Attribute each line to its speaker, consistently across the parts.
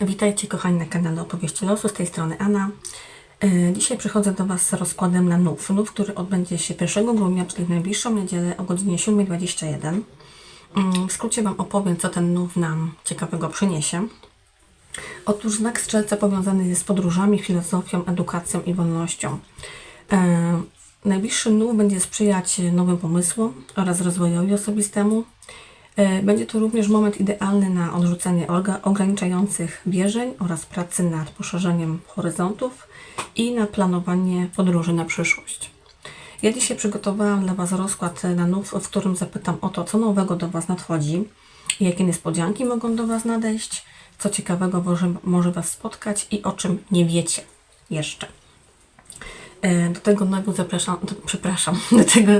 Speaker 1: Witajcie kochani na kanale Opowieści Losu, z tej strony Anna. E, Dzisiaj przychodzę do Was z rozkładem na NUF. NUF, który odbędzie się 1 grudnia, czyli w najbliższą niedzielę o godzinie 7.21. Mm, W skrócie Wam opowiem, co ten NUF nam ciekawego przyniesie. Otóż znak strzelca powiązany jest z podróżami, filozofią, edukacją i wolnością. E, Najbliższy NUF będzie sprzyjać nowym pomysłom oraz rozwojowi osobistemu. E, Będzie to również moment idealny na odrzucenie ograniczających wierzeń oraz pracy nad poszerzeniem horyzontów i na planowanie podróży na przyszłość. Ja dzisiaj przygotowałam dla Was rozkład na NUF, w którym zapytam o to, co nowego do Was nadchodzi, jakie niespodzianki mogą do Was nadejść, co ciekawego może, może Was spotkać i o czym nie wiecie jeszcze. E, Do tego nowu zapraszam, do, przepraszam, do tego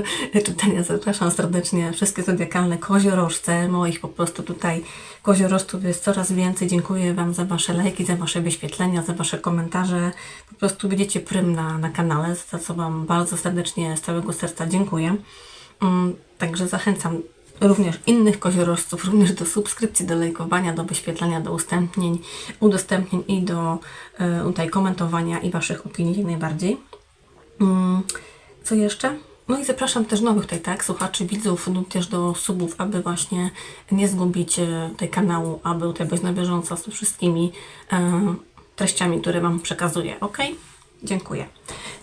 Speaker 1: czytania zapraszam serdecznie wszystkie zodiakalne koziorożce. Moich po prostu tutaj koziorożców jest coraz więcej. Dziękuję Wam za Wasze lajki, za Wasze wyświetlenia, za Wasze komentarze. Po prostu będziecie prym na, na kanale, za co Wam bardzo serdecznie z całego serca dziękuję. Mm, Także zachęcam również innych koziorożców, również do subskrypcji, do lajkowania, do wyświetlania, do udostępnień i do e, tutaj komentowania i Waszych opinii najbardziej. Mm, Co jeszcze? No i zapraszam też nowych tutaj, tak, słuchaczy, widzów, no też do subów, aby właśnie nie zgubić e, tej kanału, aby tutaj być na bieżąco z wszystkimi e, treściami, które Wam przekazuję, ok? Dziękuję.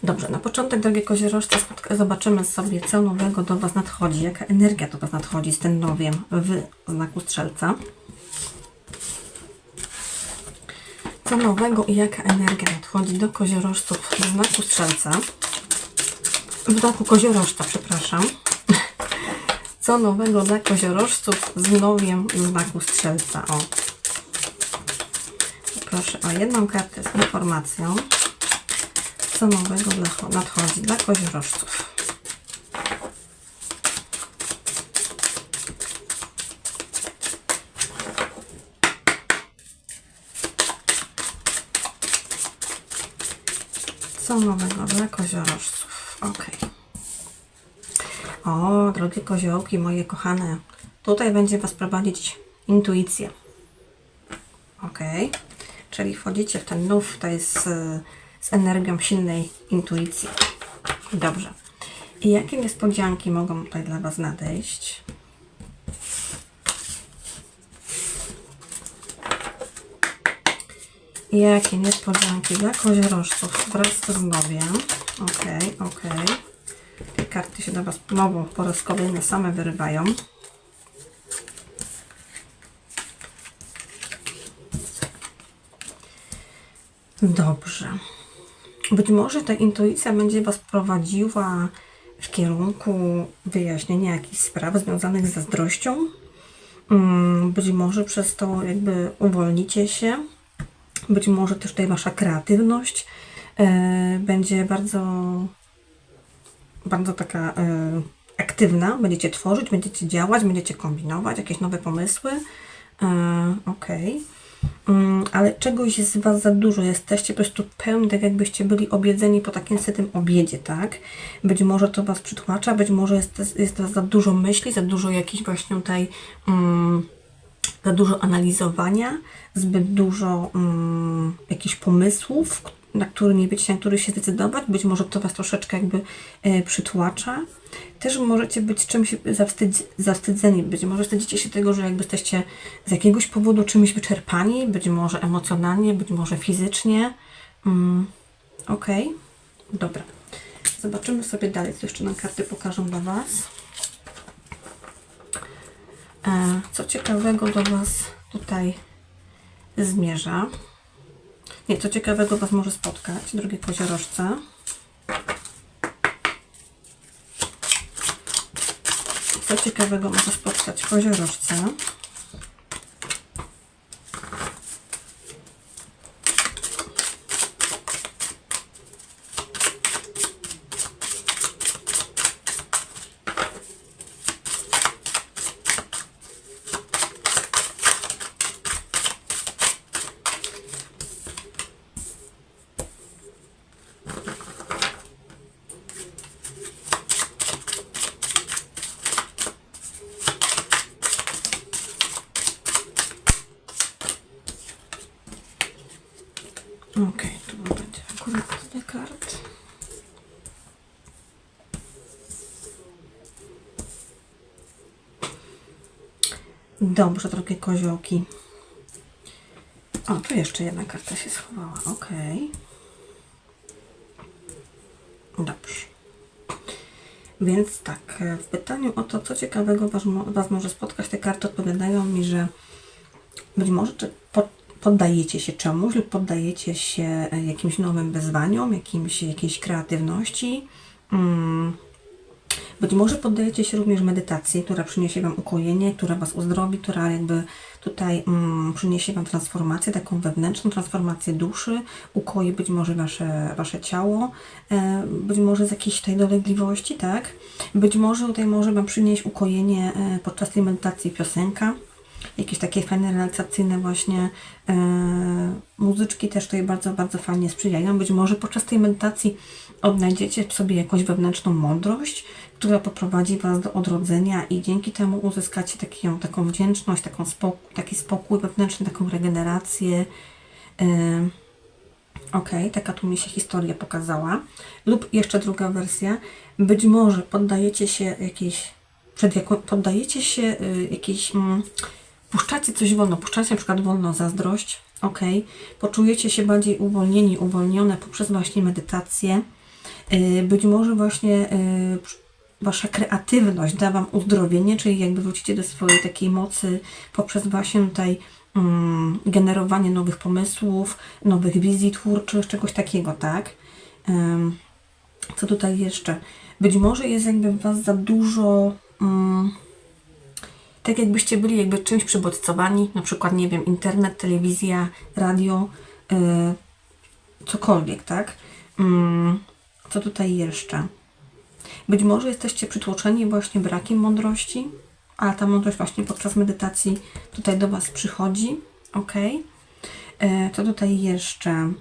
Speaker 1: Dobrze, na początek, drogie koziorożce, zobaczymy sobie, co nowego do Was nadchodzi, jaka energia do Was nadchodzi z tym nowiem w znaku Strzelca. Co nowego i jaka energia nadchodzi do koziorożców w znaku Strzelca. W znaku koziorożca, przepraszam. Co nowego dla koziorożców z nowiem znaku Strzelca. O. Proszę o jedną kartę z informacją. Co nowego dla, nadchodzi dla koziorożców. Co nowego dla koziorożców? Ok. O, drogie koziołki, moje kochane. Tutaj będzie Was prowadzić intuicja. Ok. Czyli wchodzicie w ten nów, to jest z, z energią silnej intuicji. Dobrze. I jakie niespodzianki mogą tutaj dla Was nadejść? Jakie niespodzianki dla koziorożców wraz z nowiem. Okej, okej. Te karty się do Was znowu po raz kolejny same wyrywają. Dobrze. Być może ta intuicja będzie Was prowadziła w kierunku wyjaśnienia jakichś spraw związanych z zazdrością. Mm, Być może przez to jakby uwolnicie się. Być może też tutaj Wasza kreatywność będzie bardzo, bardzo taka e, aktywna. Będziecie tworzyć, będziecie działać, będziecie kombinować, jakieś nowe pomysły. E, Okej. Mm, Ale czegoś jest z Was za dużo. Jesteście po prostu pełni, tak jakbyście byli objedzeni po takim sytym obiedzie, tak? Być może to Was przytłacza, być może jest, jest Was za dużo myśli, za dużo jakichś właśnie tutaj... Mm, za dużo analizowania, zbyt dużo mm, jakichś pomysłów, na które nie wiecie, na który się zdecydować. Być może to Was troszeczkę jakby e, przytłacza. Też możecie być czymś zawstydz, zawstydzeni. Być może wstydzicie się tego, że jakby jesteście z jakiegoś powodu czymś wyczerpani, być może emocjonalnie, być może fizycznie. Mm, Okej, dobra. Zobaczymy sobie dalej, co jeszcze nam karty pokażą dla Was. E, Co ciekawego do Was tutaj zmierza? Nie, co ciekawego Was może spotkać, drogie koziorożce? Co ciekawego może spotkać koziorożce? Dobrze, drogie koziołki. O, tu jeszcze jedna karta się schowała. Okej. Dobrze. Więc tak, e, w pytaniu o to, co ciekawego was, was może spotkać, te karty odpowiadają mi, że być może poddajecie się czemuś lub poddajecie się e, jakimś nowym wyzwaniom, jakimś, jakiejś kreatywności. Mm. Być może poddajecie się również medytacji, która przyniesie Wam ukojenie, która Was uzdrowi, która jakby tutaj mm, przyniesie Wam transformację, taką wewnętrzną transformację duszy, ukoi być może Wasze, wasze ciało, e, być może z jakiejś tej dolegliwości, tak? Być może tutaj może Wam przynieść ukojenie e, podczas tej medytacji piosenka, jakieś takie fajne, relaksacyjne właśnie e, muzyczki też tutaj bardzo, bardzo fajnie sprzyjają. Być może podczas tej medytacji odnajdziecie w sobie jakąś wewnętrzną mądrość, która poprowadzi Was do odrodzenia i dzięki temu uzyskacie taką, taką wdzięczność, taką spokój, taki spokój wewnętrzny, taką regenerację. E, Ok, taka tu mi się historia pokazała. Lub jeszcze druga wersja. Być może poddajecie się jakiejś, przed jaką, poddajecie się y, jakiejś, mm, puszczacie coś wolno, puszczacie na przykład wolno zazdrość, ok, poczujecie się bardziej uwolnieni, uwolnione poprzez właśnie medytację. Y, być może właśnie y, Wasza kreatywność da Wam uzdrowienie, czyli jakby wrócicie do swojej takiej mocy poprzez właśnie tutaj mm, generowanie nowych pomysłów, nowych wizji twórczych, czegoś takiego, tak? Co tutaj jeszcze? Być może jest jakby w Was za dużo, mm, tak jakbyście byli jakby czymś przybodźcowani, na przykład, nie wiem, internet, telewizja, radio, y, cokolwiek, tak? Mm, co tutaj jeszcze? Być może jesteście przytłoczeni właśnie brakiem mądrości, a ta mądrość właśnie podczas medytacji tutaj do Was przychodzi, ok? E, Co tutaj jeszcze?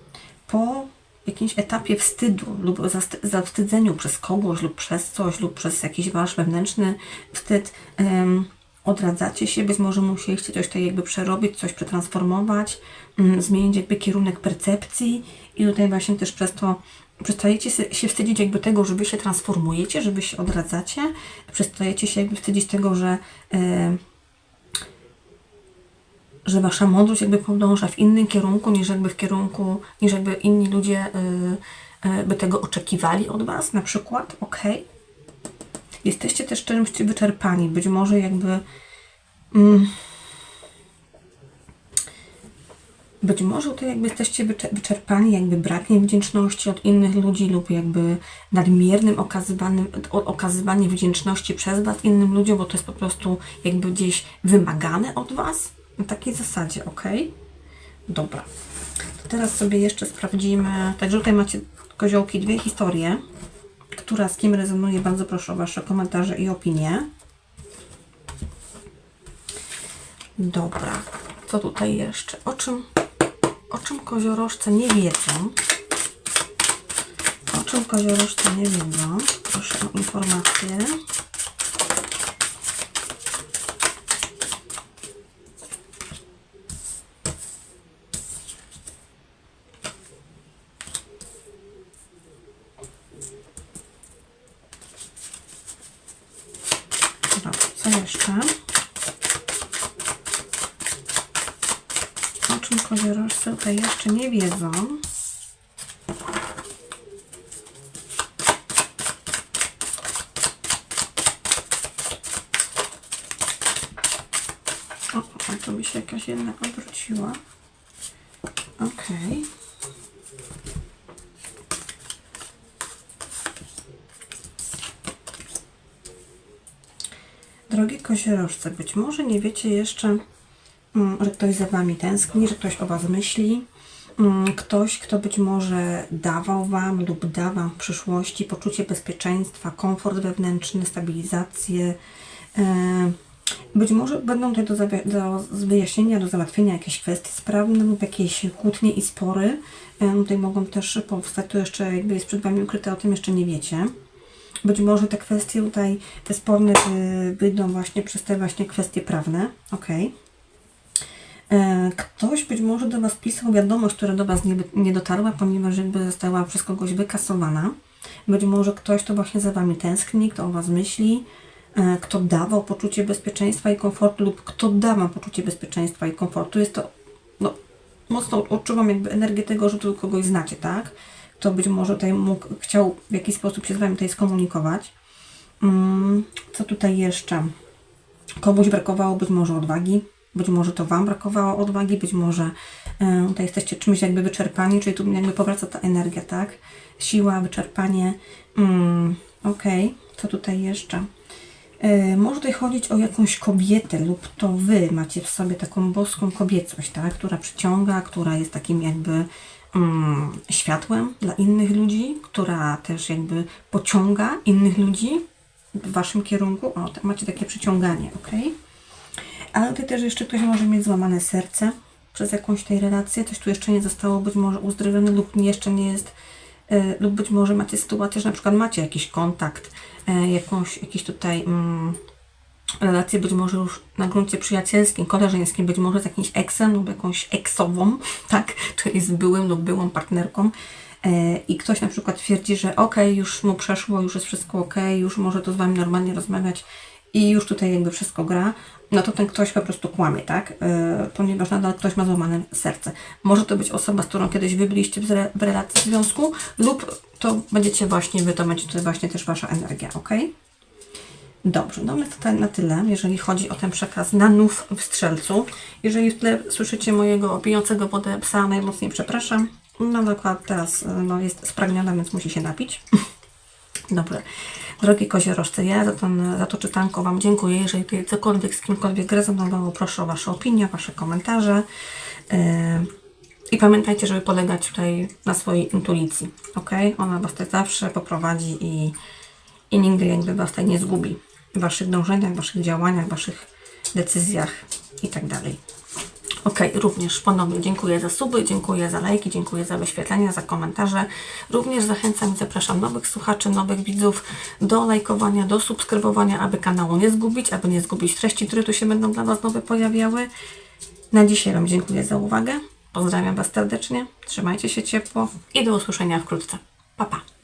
Speaker 1: Po jakimś etapie wstydu lub zawstydzeniu przez kogoś lub przez coś lub przez jakiś Wasz wewnętrzny wstyd em, odradzacie się, być może musieliście coś tutaj jakby przerobić, coś przetransformować, mm, zmienić jakby kierunek percepcji i tutaj właśnie też przez to przestajecie się wstydzić jakby tego, że Wy się transformujecie, że Wy się odradzacie, przestajecie się jakby wstydzić tego, że em, że wasza mądrość jakby podąża w innym kierunku niż jakby w kierunku, niż jakby inni ludzie y, y, by tego oczekiwali od was, na przykład, ok? Jesteście też czymś wyczerpani, być może jakby mm, być może tutaj jakby jesteście wycze- wyczerpani jakby brakiem wdzięczności od innych ludzi lub jakby nadmiernym okazywanym, okazywaniem wdzięczności przez Was innym ludziom, bo to jest po prostu jakby gdzieś wymagane od Was na takiej zasadzie, ok? Dobra. To teraz sobie jeszcze sprawdzimy. Także tutaj macie koziołki dwie historie. Która z kim rezonuje, bardzo proszę o Wasze komentarze i opinie. Dobra. Co tutaj jeszcze? O czym, o czym koziorożce nie wiedzą? O czym koziorożce nie wiedzą? Proszę o informację. Dobra, co jeszcze? O czym tutaj jeszcze nie wiedzą? O, a to mi się jakaś jedna odwróciła. Okej. Drogie koziorożce, być może nie wiecie jeszcze, że ktoś za Wami tęskni, że ktoś o Was myśli. Mm, Ktoś, kto być może dawał Wam lub da Wam w przyszłości poczucie bezpieczeństwa, komfort wewnętrzny, stabilizację. E, Być może będą tutaj do, do wyjaśnienia, do załatwienia jakieś kwestie sprawne lub jakieś kłótnie i spory. E, Tutaj mogą też powstać, to jeszcze jakby jest przed Wami ukryte, o tym jeszcze nie wiecie. Być może te kwestie tutaj, te sporne y, wyjdą właśnie przez te właśnie kwestie prawne. Ok. E, Ktoś być może do Was pisał wiadomość, która do Was nie, nie dotarła, ponieważ jakby została przez kogoś wykasowana. Być może ktoś to właśnie za Wami tęskni, kto o Was myśli, e, kto dawał poczucie bezpieczeństwa i komfortu lub kto da Wam poczucie bezpieczeństwa i komfortu. Jest to, no, mocno odczuwam jakby energię tego, że tu kogoś znacie, tak? Kto być może tutaj mógł, chciał w jakiś sposób się z Wami tutaj skomunikować. Mm, co tutaj jeszcze? Komuś brakowało być może odwagi, być może to Wam brakowało odwagi, być może e, tutaj jesteście czymś jakby wyczerpani, czyli tu jakby powraca ta energia, tak? Siła, wyczerpanie. Mm, Okej, co tutaj jeszcze? E, może tutaj chodzić o jakąś kobietę lub to Wy macie w sobie taką boską kobiecość, tak? Która przyciąga, która jest takim jakby mm, światłem dla innych ludzi, która też jakby pociąga innych ludzi w Waszym kierunku. O, tak macie takie przyciąganie, ok? Ale tutaj też jeszcze ktoś może mieć złamane serce przez jakąś tej relację, coś tu jeszcze nie zostało być może uzdrowione lub jeszcze nie jest, e, lub być może macie sytuację, że na przykład macie jakiś kontakt, e, jakąś, jakiś tutaj mm, relację być może już na gruncie przyjacielskim, koleżeńskim, być może z jakimś eksem lub jakąś eksową, tak, czyli z byłym lub byłą partnerką. E, i ktoś na przykład twierdzi, że okej, już mu przeszło, już jest wszystko okej, już może to z Wami normalnie rozmawiać i już tutaj jakby wszystko gra, no to ten ktoś po prostu kłamie, tak? E, ponieważ nadal ktoś ma złamane serce. Może to być osoba, z którą kiedyś wy byliście w, re- w relacji, w związku, lub to będziecie właśnie wy, to będzie to właśnie też Wasza energia, ok? Dobrze, no my tutaj na tyle, jeżeli chodzi o ten przekaz na nów w strzelcu. Jeżeli w tle słyszycie mojego pijącego wodę psa, najmocniej przepraszam. No dokładnie teraz y, no, jest spragniona, więc musi się napić. Dobrze. Drogie koziorożce, ja za, ten, za to czytanko Wam dziękuję. Jeżeli tutaj cokolwiek z kimkolwiek rezonowało, proszę o Wasze opinie, Wasze komentarze. Yy, I pamiętajcie, żeby polegać tutaj na swojej intuicji, ok? Ona Was tutaj zawsze poprowadzi i, i nigdy jakby Was tutaj nie zgubi w Waszych dążeniach, Waszych działaniach, Waszych decyzjach i tak. Ok, również ponownie dziękuję za suby, dziękuję za lajki, dziękuję za wyświetlenia, za komentarze. Również zachęcam i zapraszam nowych słuchaczy, nowych widzów do lajkowania, do subskrybowania, aby kanału nie zgubić, aby nie zgubić treści, które tu się będą dla Was nowe pojawiały. Na dzisiaj Wam dziękuję za uwagę. Pozdrawiam Was serdecznie, trzymajcie się ciepło i do usłyszenia wkrótce. Pa, pa!